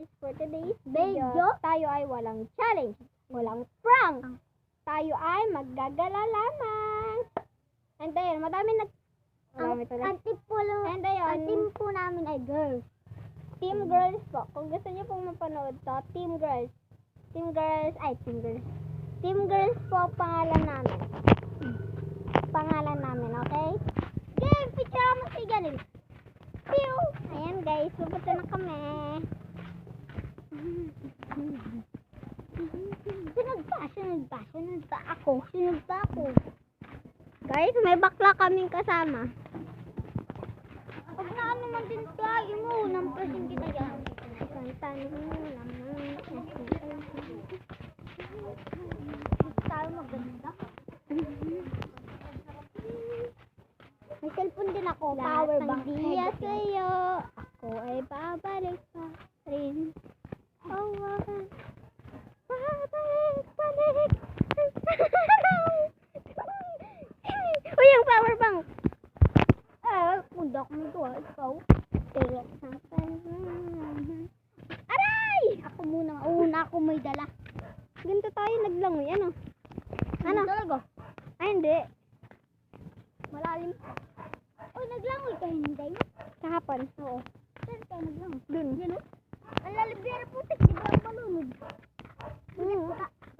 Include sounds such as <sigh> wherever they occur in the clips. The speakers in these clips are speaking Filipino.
is for today's Video. tayo ay walang challenge, walang prank. Tayo ay maggagala lamang. And ayun, madami nag... Marami Ang, ang tip po, lo- And ayun, ang team po namin ay girls. Team Girls po. Kung gusto niyo pong mapanood to, Team Girls. Team Girls, ay, Team Girls. Team Girls po pangalan namin. Pangalan namin, okay? Game, picture mo si Janil. Pew! Ayan guys, pupunta na kami. Sunod pa, sunod pa, sunod pa ako, sunod pa ako. Guys, may bakla kaming kasama. Pag na naman din tayo mo, nampasin kita dyan. Kantan mo naman. Tayo maganda. May cellphone din ako. Lahat Power ng bank. diya Diya sa'yo. Ako ay babalik pa rin. Oh, wow. Babalik, balik. Uy, yung power bank. Ah, pundak mo ito ah. Ikaw. Tira sa Aray! Ako muna. Una ako may dala. Ganito tayo naglangoy. Ano? Ano? Talaga? Ay, hindi. Malalim. Uy, hindi. Kahapon. Oo. Saan ka naglangoy? Dun. Yan o. Ang lalim pero putik, di ba ang malunod? Mm.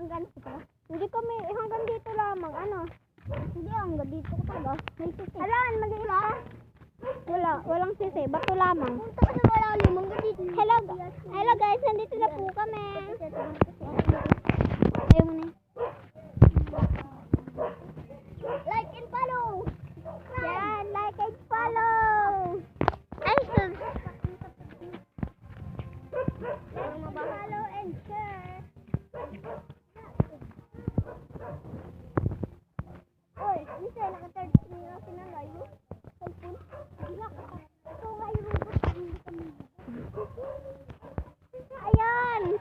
Ang ganas ko pala. Hindi kami, hanggang dito lamang. Ano? Hindi, ang dito ko talaga. May sisi. Alaan, mag-iit ka? Wala, walang sisi. Bato lamang. Punta ka sa malalim, ang dito. Hello, hello guys, nandito na po kami. Ayaw mo na yun. Like and follow! Yan, like and follow. Ay, sus. Follow and share. Oy, Lisa, naka-third screen na sinalayo. Cellphone. Wala ka pa. Ito nga yung robot. Hindi kami. Ayan,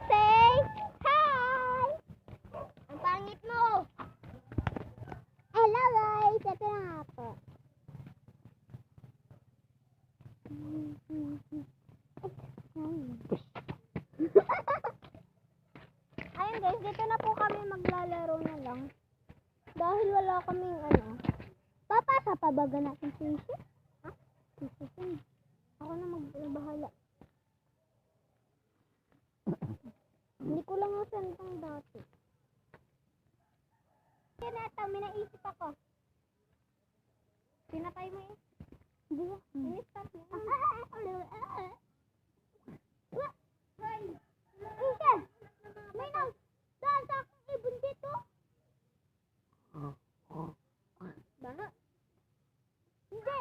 say hi. Ang pangit mo! Hello guys, ito na nga po. Ayun guys, dito na po kami maglalaro na lang. Dahil wala kaming ano. Papasa pa ba natin si. Ako na magbahala. Hindi ko lang nasan itong dati. Kaya nata, may naisip ako. Pinatay mo yun. Hindi ba? In-stop mo. Wah! Isha! May nang saan sa aking ibon dito? Baha? Hindi!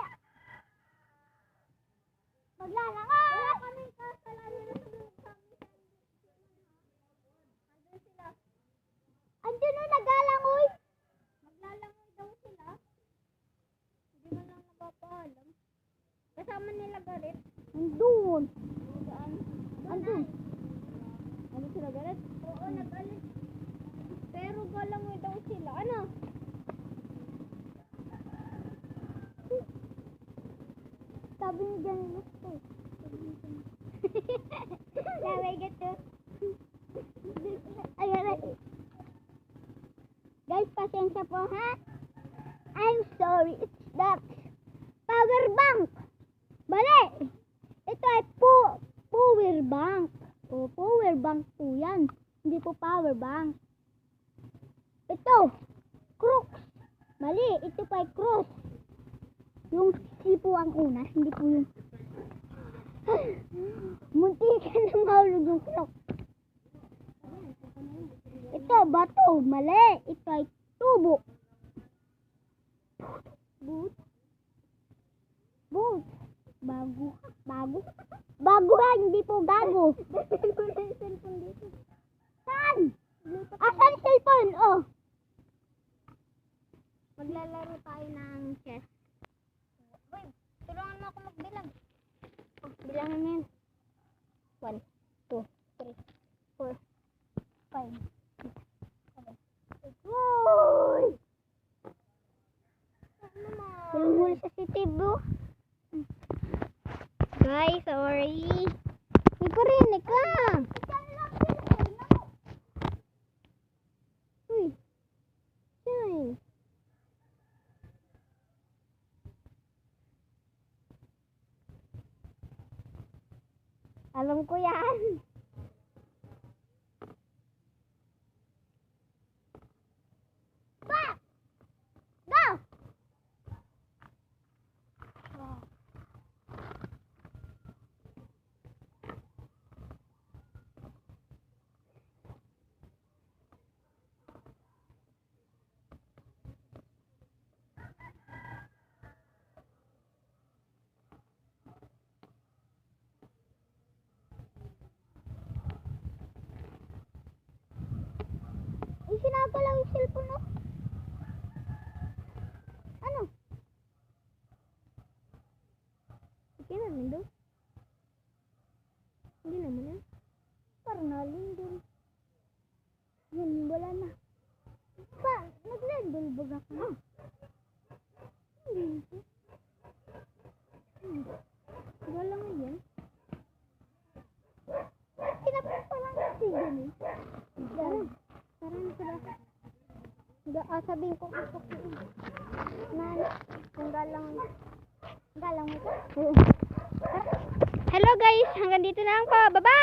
Maglalakad! Wala kaming kasalanan na sa Andun sila. Andun na nagalangoy! Maglalangoy daw sila. Hindi man lang napapaalam. Garit. Andun! Saan? Andun. Ano sila garit? Oo, nag-alis. Pero galangoy daw sila. Ano? Sabi ni Jan gusto. Sabi gato. Ayan na. Guys, pasensya po ha. I'm sorry, it's that power bank. Bali! Ito ay po, power bank. O, power bank po yan. Hindi po power bank. Ito, crooks. Mali, ito pa ay cross. Yung C po ang una, hindi po yung... <laughs> Munti ka na mahulog yung clock. Ito, bato. Mali. Ito ay tubo. Boot. Boot. Bago. Bago. Bago ha, hindi po gago. Saan? Asan cellphone? Oh. Maglalaro tayo ng chess. Uy, tulungan mo ako magbilang. Oh, bilangan mo yun. One, two, three, four, five, six, seven, eight. Uy! Hulong-huli sa CCTV. Guys, sorry. May parinig ka. Uy. Ay. Alam ko yan. Pa! Go! Eh, sinagalaw yung cellphone mo. Ano? Okay na doon. Hindi naman yan. Parang naling doon. Yan, wala na. Pa, nag-lendol bag ako. Ah. Hindi. Hmm. Wala nga yan. Kinapit pa lang yung tigil eh. Yan. Parang sila. Ga, ah, sabihin ko yun. Nan, kung galang, galang mo ko. <laughs> Hello guys, hanggang dito na lang po. Bye-bye!